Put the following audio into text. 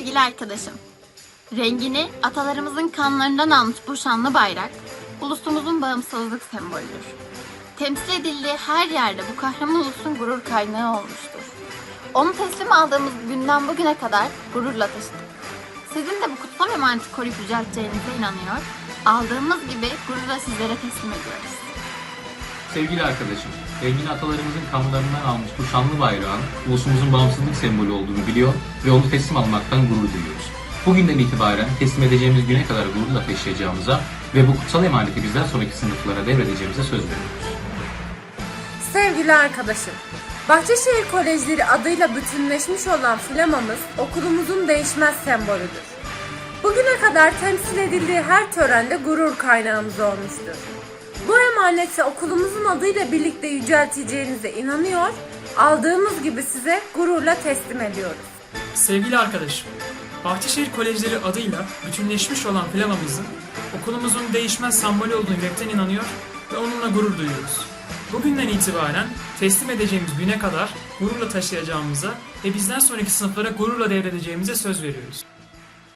Sevgili arkadaşım, rengini atalarımızın kanlarından almış bu şanlı bayrak, ulusumuzun bağımsızlık sembolüdür. Temsil edildiği her yerde bu kahraman ulusun gurur kaynağı olmuştur. Onu teslim aldığımız günden bugüne kadar gururla taşıdık. Sizin de bu kutsal emaneti koruyup yücelteceğinize inanıyor, aldığımız gibi gururla sizlere teslim ediyoruz. Sevgili arkadaşım, rengini atalarımızın kanlarından almış bu şanlı bayrağın ulusumuzun bağımsızlık sembolü olduğunu biliyor ve onu teslim almaktan gurur duyuyoruz. Bugünden itibaren teslim edeceğimiz güne kadar gururla taşıyacağımıza ve bu kutsal emaneti bizden sonraki sınıflara devredeceğimize söz veriyoruz. Sevgili arkadaşım, Bahçeşehir Kolejleri adıyla bütünleşmiş olan flamamız okulumuzun değişmez sembolüdür. Bugüne kadar temsil edildiği her törende gurur kaynağımız olmuştur. Bu emaneti okulumuzun adıyla birlikte yücelteceğinize inanıyor, aldığımız gibi size gururla teslim ediyoruz. Sevgili arkadaşım, Bahçeşehir Kolejleri adıyla bütünleşmiş olan flamamızın okulumuzun değişmez sembolü olduğunu yürekten inanıyor ve onunla gurur duyuyoruz. Bugünden itibaren teslim edeceğimiz güne kadar gururla taşıyacağımıza ve bizden sonraki sınıflara gururla devredeceğimize söz veriyoruz.